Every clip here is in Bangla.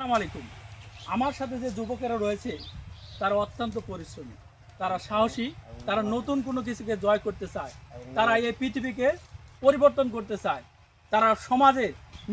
আসসালামু আলাইকুম। আমার সাথে যে যুবকেরা রয়েছে, তারা অত্যন্ত পরিশ্রমী। তারা সাহসী, তারা নতুন কোনো কিছুকে জয় করতে চায়। তারা এই পৃথিবীকে পরিবর্তন করতে চায়। তারা সমাজে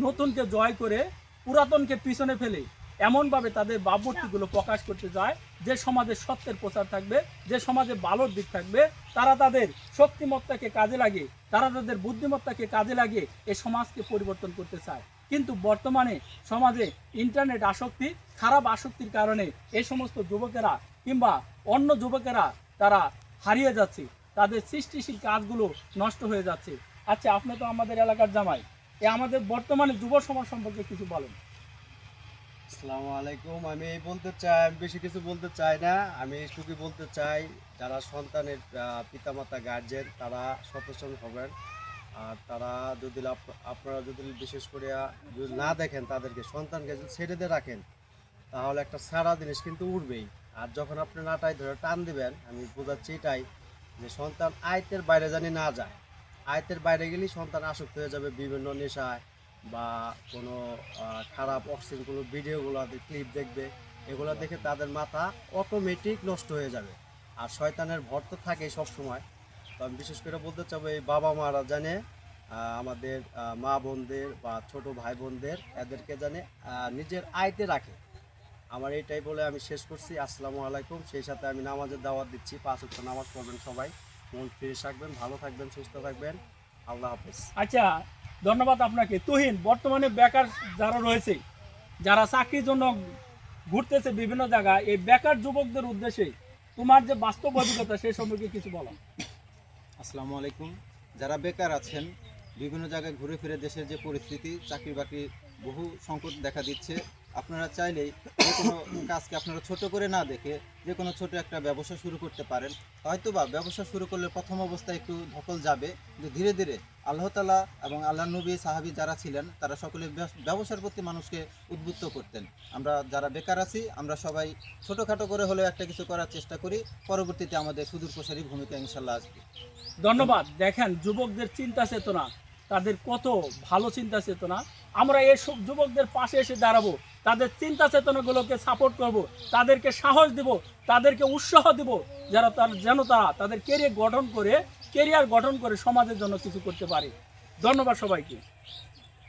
নতুনকে জয় করে পুরাতনকে পিছনে ফেলে এমনভাবে তাদের ভাবমূর্তিগুলো প্রকাশ করতে চায়। যে সমাজে সত্যের প্রচার থাকবে, যে সমাজে ভালোর দিক থাকবে, তারা তাদের শক্তিমত্তাকে কাজে লাগে তারা তাদের বুদ্ধিমত্তাকে কাজে লাগে এই সমাজকে পরিবর্তন করতে চায়। কিন্তু বর্তমানে সমাজে ইন্টারনেট আসক্তি, খারাপ আসক্তির কারণে এই সমস্ত যুবকেরা কিংবা অন্য যুবকেরা তারা হারিয়ে যাচ্ছে। তাদের সৃষ্টিশীল কাজগুলো নষ্ট হয়ে যাচ্ছে। আচ্ছা আপনি তো আমাদের এলাকার জামাই। এ আমাদের বর্তমানে যুব সমাজ সম্পর্কে কিছু বলেন। আসসালামু আলাইকুম। আমি বলতে চাই, আমি বেশি কিছু বলতে চাই না। আমি শুধু বলতে চাই, যারা সন্তানের পিতামাতা গার্জেন তারা সচেতন হবেন। আর তারা যদি আপ- আপনারা যদি বিশেষ করে যদি না দেখেন তাদেরকে, সন্তানকে যদি ছেড়ে দিয়ে রাখেন, তাহলে একটা সারা জিনিস কিন্তু উঠবেই আর যখন আপনি নাটাই ধরে টান দিবেন, আমি বোঝাচ্ছি এটাই যে সন্তান আয়তের বাইরে জানি না যায়। আয়তের বাইরে গেলেই সন্তান আসক্ত হয়ে যাবে বিভিন্ন নেশায় বা কোনো খারাপ অক্সিজেন কোনো ভিডিওগুলো ক্লিপ দেখবে, এগুলো দেখে তাদের মাথা অটোমেটিক নষ্ট হয়ে যাবে। আর শয়তানের ভর তো থাকেই সবসময়। তো আমি বিশেষ করে বলতে চাবো, এই বাবা মারা জানে আমাদের মা বোনদের বা ছোট ভাই বোনদের, এদেরকে জানে নিজের আয়তে রাখে। আমার এইটাই বলে আমি শেষ করছি। আসসালামু আলাইকুম। সেই সাথে আমি নামাজের দাওয়াত দিচ্ছি। পাঁচ উত্তর নামাজ পড়বেন সবাই। মন ফ্রেশ থাকবেন, ভালো থাকবেন, সুস্থ থাকবেন। আল্লাহ হাফেজ। আচ্ছা ধন্যবাদ আপনাকে। তুহিন, বর্তমানে বেকার যারা রয়েছে, যারা চাকরির জন্য ঘুরতেছে বিভিন্ন জায়গায়, এই বেকার যুবকদের উদ্দেশ্যে তোমার যে বাস্তব অভিজ্ঞতা সেই সম্পর্কে কিছু বলো। আসসালামু আলাইকুম। যারা বেকার আছেন, বিভিন্ন জায়গায় ঘুরে ফিরে দেশের যে পরিস্থিতি চাকরি বাকরি বহু সংকট দেখা দিচ্ছে। আপনারা চাইলেই যে কোনো কাজকে আপনারা ছোট করে না দেখে যে কোনো ছোট একটা ব্যবসা শুরু করতে পারেন। হয়তো বা ব্যবসা শুরু করলে প্রথম অবস্থায় একটু ধকল যাবে, কিন্তু ধীরে ধীরে আল্লাহ তালা এবং আল্লাহ নবী, সাহাবি যারা ছিলেন, তারা সকলে ব্যব- ব্যবসার প্রতি মানুষকে উদ্বুদ্ধ করতেন। আমরা যারা বেকার আছি, আমরা সবাই ছোটোখাটো করে হলেও একটা কিছু করার চেষ্টা করি। পরবর্তীতে আমাদের সুদূর প্রসারী ভূমিকা ইনশাল্লাহ আসবে। ধন্যবাদ। দেখেন, যুবকদের চিন্তা চেতনা তাদের কত ভালো চিন্তা চেতনা। আমরা এইসব যুবকদের পাশে এসে দাঁড়াবো, তাদের চিন্তা চেতনাগুলোকে সাপোর্ট করব, তাদেরকে সাহস দিব, তাদেরকে উৎসাহ দিব, যারা তার যেন তারা তাদের কেরিয়ার গঠন করে কেরিয়ার গঠন করে সমাজের জন্য কিছু করতে পারে। ধন্যবাদ সবাইকে।